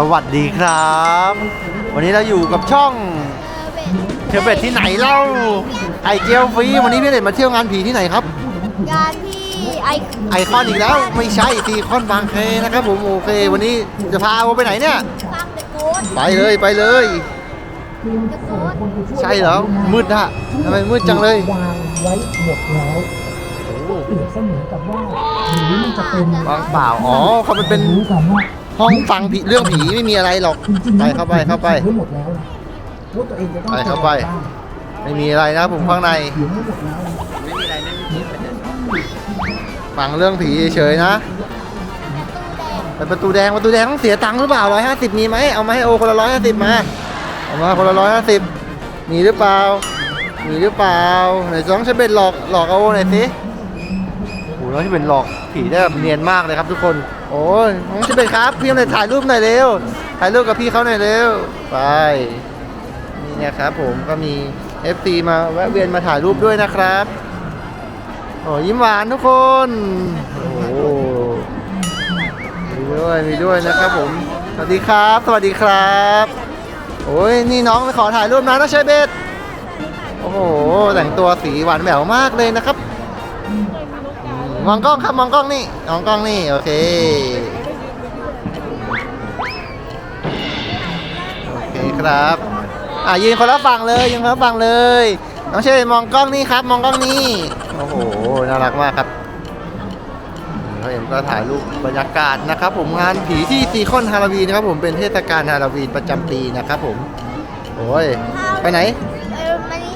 สวัสดีครับ วันนี้เราอยู่กับช่องเทเบตที่ไหนเล่าไอเจียวฟรีวันนี้พี่เด็ดมาเที่ยวงานผีที่ไหนครับ งานที่ไอไอคอนอีกแล้วไม่ใช่ซีคอนบางเคนะครับผมโอเค วันนี้จะพาเราไปไหนเนี่ยฟังเดอะโกดไปเลยไปเลย เดอะโกดใช่เหรอมืดอะทำไมมืดจังเลย วางไว้หมดแล้วโอ้โหเปรียบเสมือนกับว่าหรือมันจะเป็นวางเปล่าอ๋อเขามันเป็น รู้กันว่า ห้องฟังผีเรื่องผีไม่มีอะไรหรอกจริงๆไปเข้าไปเข้าไปให้หมดแล้วนะว่าตัวเองจะต้องไปเข้าไปไม่มีอะไรนะผมข้างในอยู่ให้หมดแล้วนะฟังเรื่องผีเฉยๆนะไปประตูแดงประตูแดงต้องเสียตังค์หรือเปล่าร้อยห้าสิบมีไหมเอามาให้โอคนละร้อยห้าสิบมาเอามาคนละร้อยห้าสิบมีหรือเปล่า มีหรือเปล่าไหนจ้องใช้เป็นหลอกหลอกเอาโอหน่อยสิโอ้โหน้องที่เป็นหลอก ผีได้แบบเนียนมากเลยครับทุกคน โอ้ยน้องใช้เป็นครับ พี่หน่อยถ่ายรูปหน่อยเร็ว ถ่ายรูปกับพี่เขาหน่อยเร็ว ไป นี่นะครับผมก็มี FC มาแวะเวียนมาถ่ายรูปด้วยนะครับ โอ้ยิ้มหวานทุกคน โอ้มีด้วยมีด้วยนะครับผม สวัสดีครับ สวัสดีครับ โอ้ยนี่น้องไปขอถ่ายรูปนะนะเชยเบตโอ้โห แต่งตัวสีหวานแหววมากเลยนะครับ มองกล้องครับมองกล้องนี่มองกล้องนี่โอเคโอเคครับอะยืนคนละฝั่งเลยยืนคนละฝั่งเลยน้องเชยมองกล้องนี่ครับ มองกล้องนี่โอ้โหน่ารักมากครับเขาเอ็มก็ถ่ายรูปบรรยากาศนะครับ ผมงานผีที่ซีคอนฮาโลวีนนะครับ ผมเป็นเทศกาลฮาโลวีนประจำปีนะครับผมโอ้ยไปไหนเออมานี่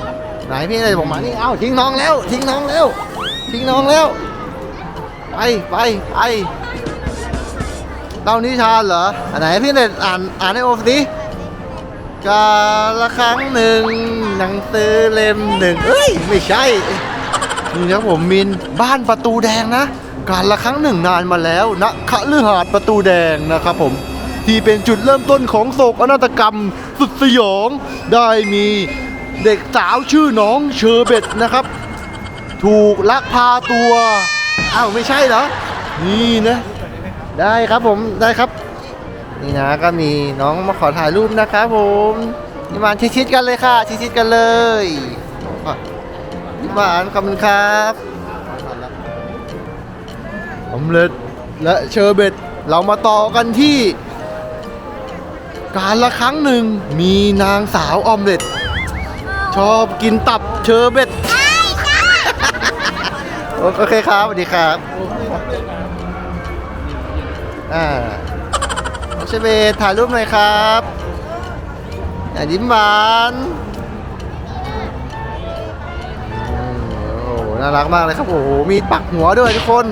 ไหนพี่เลยบอกมานี่เอ้าทิ้งน้องแล้ว ทิ้งน้องแล้ว ทิ้งน้องแล้ว ไปไปไปเล่านิทานเหรออันไหนพี่เลยอ่านอ่านให้โอมสิกาละครั้งหนึ่งหนังสือเล่มหนึ่งเอ้ยไม่ใช่นี่ครับผมมินบ้านประตูแดงนะ การละครั้งหนึ่งนานมาแล้วณคฤหาสน์ประตูแดงนะครับผมที่เป็นจุดเริ่มต้นของโศกนาฏกรรมสุดสยอง ได้มีเด็กสาวชื่อน้องเชอร์เบตนะครับ ถูกลักพาตัว อ้าวไม่ใช่เหรอ นี่นะ ได้ครับผมได้ครับ นี่นะก็มีน้องมาขอถ่ายรูปนะครับผมนี่มาชิดๆกันเลยค่ะ ชิดๆกันเลยอะหวานขอบคุณครับอมเล็ตและเชอร์เบตเรามาต่อกันที่ การละครั้งหนึ่งมีนางสาวออมเล็ตชอบกินตับเชอร์เบต โอเคครับสวัสดีครับอ่าน้องเชอร์เบตถ่ายรูปหน่อยครับอย่ายิ้มหวานอืมโอ้โหน่ารักมากเลยครับโอ้โหมีปักหัวด้วยทุกคน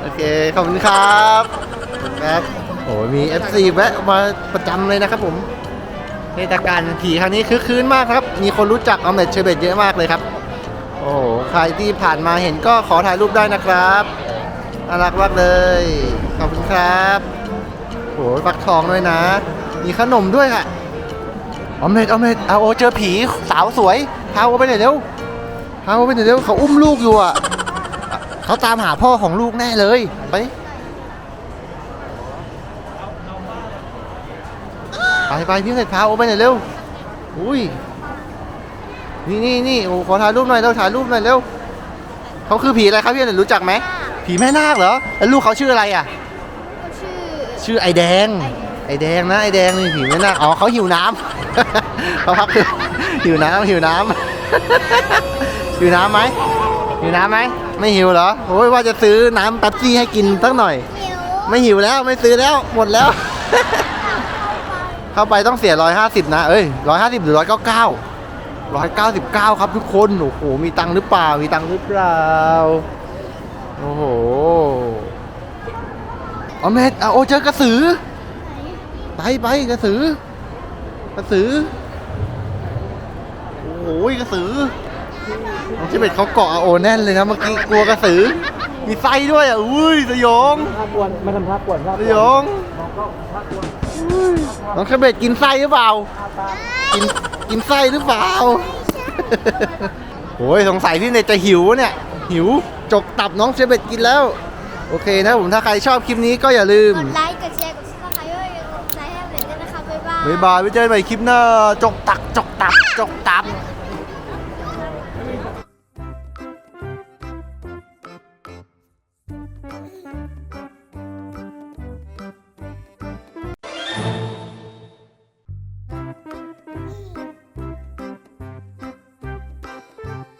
โอเคขอบคุณครับครับโอ้มี FC แวะมาประจำเลยนะครับผมเทศกาลผีครั้งนี้คือคืนมากครับ มีคนรู้จักออมเล็ตเชอร์เบตเยอะมากเลยครับโอ้โหใครที่ผ่านมาเห็นก็ขอถ่ายรูปได้นะครับน่ารักมากเลย ขอบคุณครับโอ้โหฟักทองด้วยนะ มีขนมด้วยค่ะออมเล็ตออมเล็ตเอาโอเจอผีสาวสวยพาโอไปหน่อยเร็วพาโอไปหน่อยเร็วเขาอุ้มลูกอยู่อะเขาตามหาพ่อของลูกแน่เลยไปไปไปพี่เสร็จพาโอไปหน่อยเร็วอุ้ย นี่นี่นี่โอ้ขอถ่ายรูปหน่อยเร็วถ่ายรูปหน่อยเร็วเขาคือผีอะไรครับพี่เสร็จรู้จักไหมผีแม่นาคเหรอแล้วลูกเขาชื่ออะไรอะเขาชื่อชื่อไอแดง ไอแดงนะไอแดงนี่ผีแม่นาคอ๋อเขาหิวน้ำเขาพักคือหิวน้ำหิวน้ำหิวน้ำไหมหิวน้ำไหมไม่หิวเหรอโอ้ยว่าจะซื้อน้ำแป๊บซี่ให้กินสักหน่อยหิวไม่หิวแล้วไม่ซื้อแล้วหมดแล้ว เข้าไปต้องเสียร้อยห้าสิบนะเอ้ยร้อยห้าสิบหรือร้อยเก้าเก้า ร้อยเก้าสิบเก้าครับทุกคนโอ้โหมีตังค์หรือเปล่า มีตังค์หรือเปล่า โอ้โหเอาเมดเอาโอเจอกระสือ ไปไปกระสือ กระสือ โอ้โหกระสือน้องชิเบตเขาเกาะอาโอแน่นเลยนะเมื่อกี้กลัวกระสือ มีไส้ด้วยอะอุ้ยสยองภาพกวนมาทำภาพกวนภาพสกยวนองน้องเชเบตกินไส้หรือเปล่า กิน กินไส้หรือเปล่าโอ้ยสงสัยที่เนตจะหิวเนี่ย หิวจกตับน้องเชเบตกินแล้ว โอเคนะผมถ้าใครชอบคลิปนี้ก็อย่าลืม กดไลค์ กดแชร์ กดซับสไครต์ด้วยกดไลค์ให้ผมเลยด้วยนะคะบ๊ายบาย บ๊ายบายไว้เจอกันใหม่คลิปหน้า จกตัก จกตับ จกตับ